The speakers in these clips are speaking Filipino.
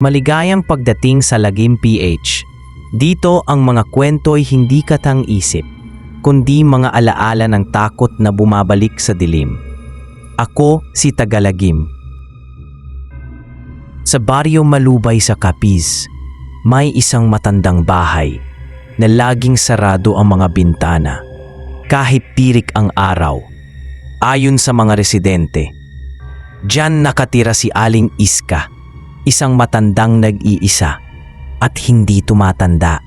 Maligayang pagdating sa Lagim PH. Dito ang mga kwento'y hindi katang isip, kundi mga alaala ng takot na bumabalik sa dilim. Ako si Tagalagim. Sa baryo Malubay sa Capiz, may isang matandang bahay na laging sarado ang mga bintana kahit pirik ang araw. Ayon sa mga residente, Diyan nakatira si Aling Iska, isang matandang nag-iisa at hindi tumatanda.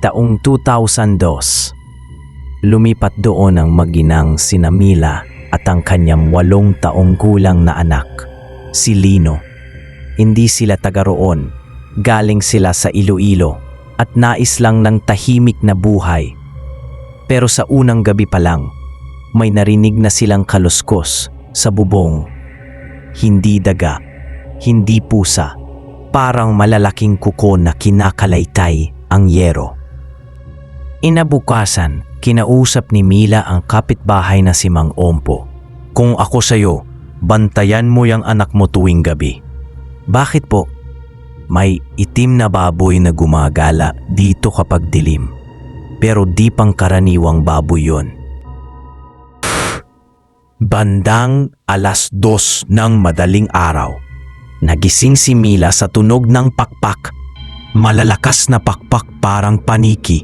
Taong 2002, lumipat doon ang maginang sina Mila at ang kanyang walong taong gulang na anak, si Lino. Hindi sila taga roon, galing sila sa Iloilo at nais lang ng tahimik na buhay. Pero sa unang gabi pa lang, may narinig na silang kaluskos sa bubong. Hindi daga, hindi pusa, parang malalaking kuko na kinakalaytay ang yero. Inabukasan, kinausap ni Mila ang kapitbahay na si Mang Ompo. Kung ako sa'yo, bantayan mo yung anak mo tuwing gabi. Bakit po? May itim na baboy na gumagala dito kapag dilim. Pero di pang karaniwang baboy yon. Bandang alas dos ng madaling araw. Nagising si Mila sa tunog ng pakpak. Malalakas na pakpak parang paniki.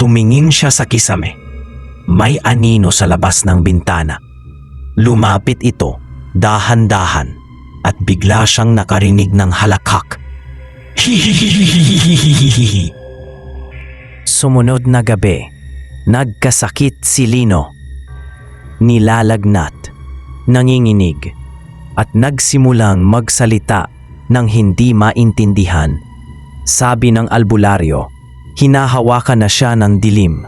Tumingin siya sa kisame. May anino sa labas ng bintana. Lumapit ito, dahan-dahan, at bigla siyang nakarinig ng. Hihihihihihihihi. Sumunod na gabi, nagkasakit si Lino nilalagnat, nanginginig, at nagsimulang magsalita ng hindi maintindihan. Sabi ng albularyo, hinahawakan na siya ng dilim.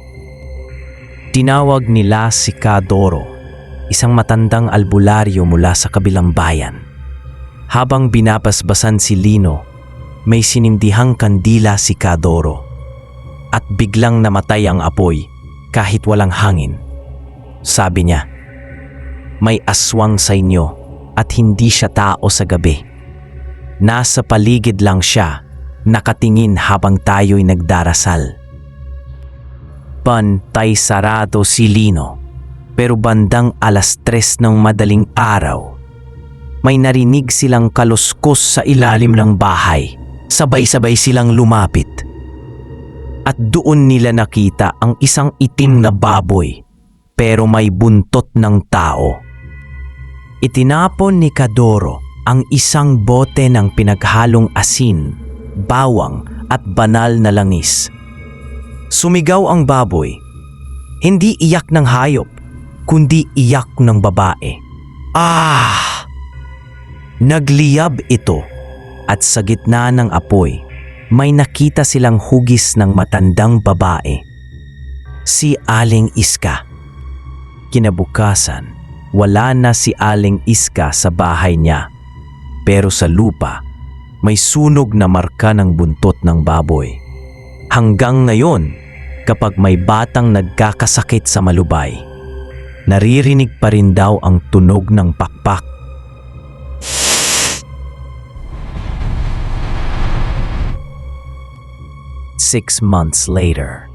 Tinawag nila si Kadoro, isang matandang albularyo mula sa kabilang bayan. Habang binabasbasan si Lino, may sinindihang kandila si Kadoro. At biglang namatay ang apoy kahit walang hangin. Sabi niya, may aswang sa inyo at hindi siya tao sa gabi. Nasa paligid lang siya, nakatingin habang tayo'y nagdarasal. Pantay sarado si Lino, pero bandang alas tres ng madaling araw, may narinig silang kaluskos sa ilalim ng bahay. Sabay-sabay silang lumapit. At doon nila nakita ang isang itim na baboy pero may buntot ng tao. Itinapon ni Kadoro ang isang bote ng pinaghalong asin, bawang at banal na langis. Sumigaw ang baboy. Hindi iyak ng hayop, kundi iyak ng babae. Ah! Nagliyab ito at sa gitna ng apoy, may nakita silang hugis ng matandang babae. Si Aling Iska. Kinabukasan, wala na si Aling Iska sa bahay niya. Pero sa lupa, may sunog na marka ng buntot ng baboy. Hanggang ngayon, kapag may batang nagkakasakit sa malubay, naririnig pa rin daw ang tunog ng pakpak. Six months later,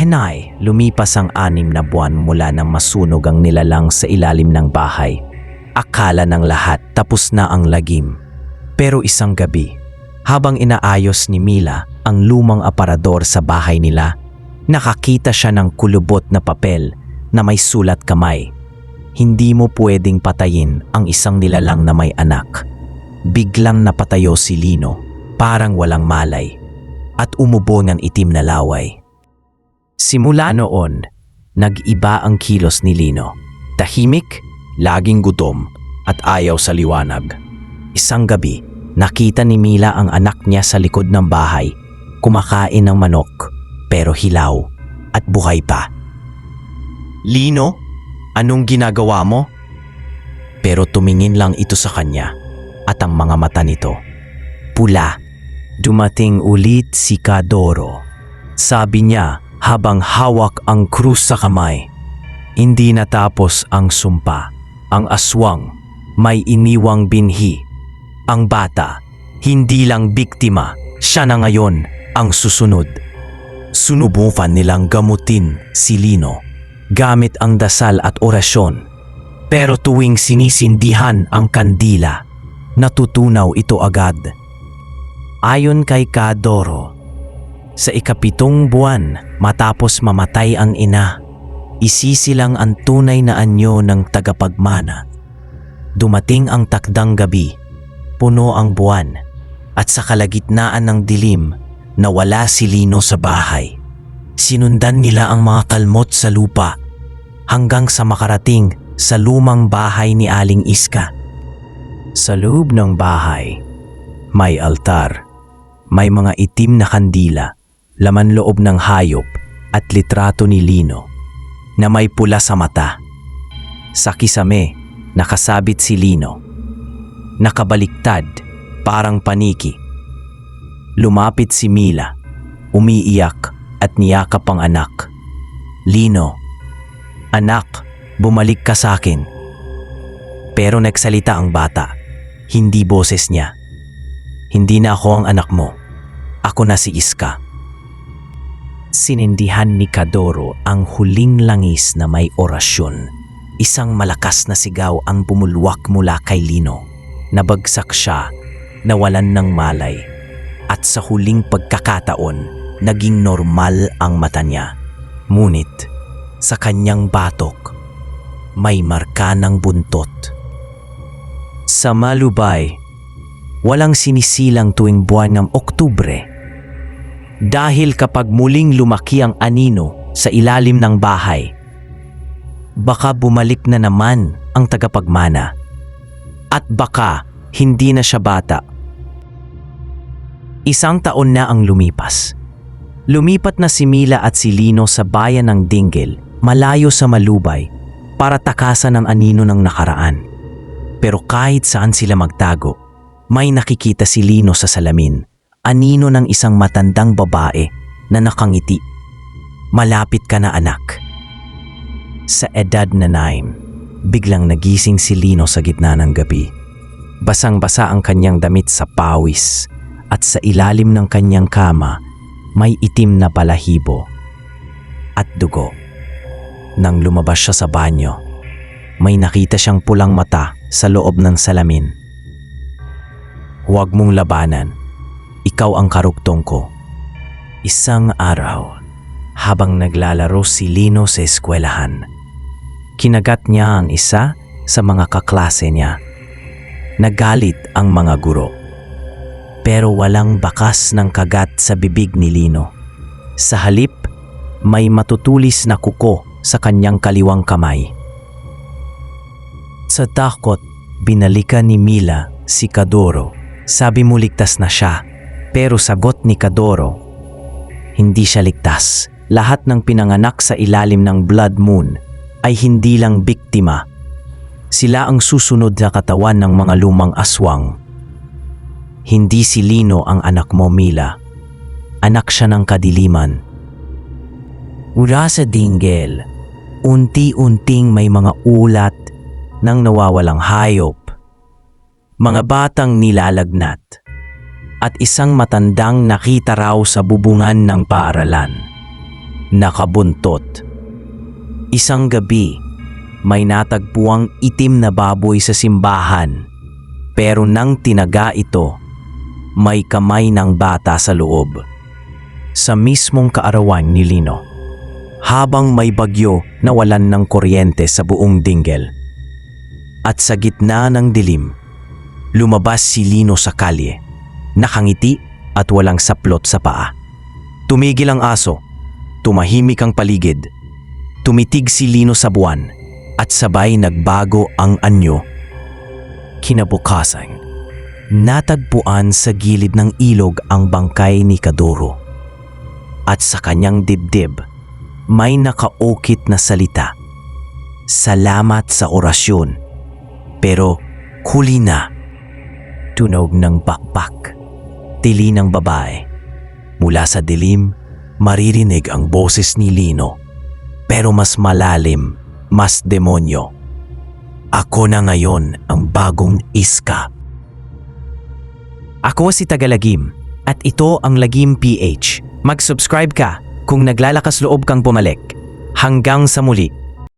Henay, lumipas ang anim na buwan mula nang masunog ang nilalang sa ilalim ng bahay. Akala ng lahat tapos na ang lagim. Pero isang gabi, habang inaayos ni Mila ang lumang aparador sa bahay nila, nakakita siya ng kulubot na papel na may sulat kamay. Hindi mo pwedeng patayin ang isang nilalang na may anak. Biglang napatayo si Lino, parang walang malay, at umubo ng itim na laway. Simula noon, nag-iba ang kilos ni Lino. Tahimik, laging gutom, at ayaw sa liwanag. Isang gabi, nakita ni Mila ang anak niya sa likod ng bahay, kumakain ng manok, pero hilaw at buhay pa. Lino, anong ginagawa mo? Pero tumingin lang ito sa kanya at ang mga mata nito. Pula. Dumating ulit si Kadoro. Sabi niya, habang hawak ang krus sa kamay. Hindi natapos ang sumpa. Ang aswang may iniwang binhi. Ang bata Hindi lang biktima, siya na ngayon ang susunod. Sunubukan nilang gamutin si Lino gamit ang dasal at orasyon. Pero tuwing sinisindihan ang kandila, natutunaw ito agad. Ayon kay Kadoro, sa ikapitong buwan matapos mamatay ang ina, isisilang ang tunay na anyo ng tagapagmana. Dumating ang takdang gabi, puno ang buwan, at sa kalagitnaan ng dilim, nawala si Lino sa bahay. Sinundan nila ang mga kalmot sa lupa hanggang sa makarating sa lumang bahay ni Aling Iska. Sa loob ng bahay, may altar, may mga itim na kandila, laman loob ng hayop at litrato ni Lino na may pula sa mata. Sa kisame, nakasabit si Lino. Nakabaliktad, parang paniki. Lumapit si Mila, umiiyak at niyakap ang anak. Lino, anak, bumalik ka sa akin. Pero nagsalita ang bata, hindi boses niya. Hindi na ako ang anak mo. Ako na si Iska. Sinindihan ni Kadoro ang huling langis na may orasyon. Isang malakas na sigaw ang bumulwak mula kay Lino. Nabagsak siya, nawalan ng malay. At sa huling pagkakataon, naging normal ang mata niya. Ngunit, sa kanyang batok, may marka ng buntot. Sa Malubay, walang sinisilang tuwing buwan ng Oktubre. Dahil kapag muling lumaki ang anino sa ilalim ng bahay, baka bumalik na naman ang tagapagmana. At baka hindi na siya bata. Isang taon na ang lumipas. Lumipat na si Mila at si Lino sa bayan ng Dinggil, malayo sa Malubay, para takasan ang anino ng nakaraan. Pero kahit saan sila magtago, may nakikita si Lino sa salamin, anino ng isang matandang babae na nakangiti. Malapit ka na anak. Sa edad na nine, biglang nagising si Lino sa gitna ng gabi. Basang-basa ang kanyang damit sa pawis at sa ilalim ng kanyang kama may itim na balahibo at dugo. Nang lumabas siya sa banyo, may nakita siyang pulang mata sa loob ng salamin. Huwag mong labanan. Ikaw ang karugtong ko. Isang araw, habang naglalaro si Lino sa eskwelahan, kinagat niya ang isa sa mga kaklase niya. Nagalit ang mga guro. Pero walang bakas ng kagat sa bibig ni Lino. Sa halip, may matutulis na kuko sa kanyang kaliwang kamay. Sa takot, binalikan ni Mila si Kadoro. Sabi mo ligtas na siya, pero sagot ni Kadoro, hindi siya ligtas. Lahat ng pinanganak sa ilalim ng Blood Moon ay hindi lang biktima. Sila ang susunod sa katawan ng mga lumang aswang. Hindi si Lino ang anak mo, Mila. Anak siya ng kadiliman. Mula sa dinggel, unti-unting may mga ulat ng nawawalang hayop, mga batang nilalagnat, at isang matandang nakita raw sa bubungan ng paaralan. Nakabuntot. Isang gabi, may natagpuang itim na baboy sa simbahan, pero nang tinaga ito, may kamay ng bata sa loob. Sa mismong kaarawan ni Lino habang may bagyo na walan ng kuryente sa buong dinggel. At sa gitna ng dilim, lumabas si Lino sa kalye, nakangiti at walang saplot sa paa. Tumigil ang aso, tumahimik ang paligid, tumitig si Lino sa buwan at sabay nagbago ang anyo. Kinabukasan, natagpuan sa gilid ng ilog ang bangkay ni Kadoro. At sa kanyang dibdib, may nakaukit na salita. Salamat sa orasyon. Pero huli na. Tunog ng bakbak. Tili ng babae. Mula sa dilim, maririnig ang boses ni Lino. Pero mas malalim, mas demonyo. Ako na ngayon ang bagong iska. Ako si Tagalagim at ito ang Lagim PH. Mag-subscribe ka kung naglalakas loob kang bumalik. Hanggang sa muli.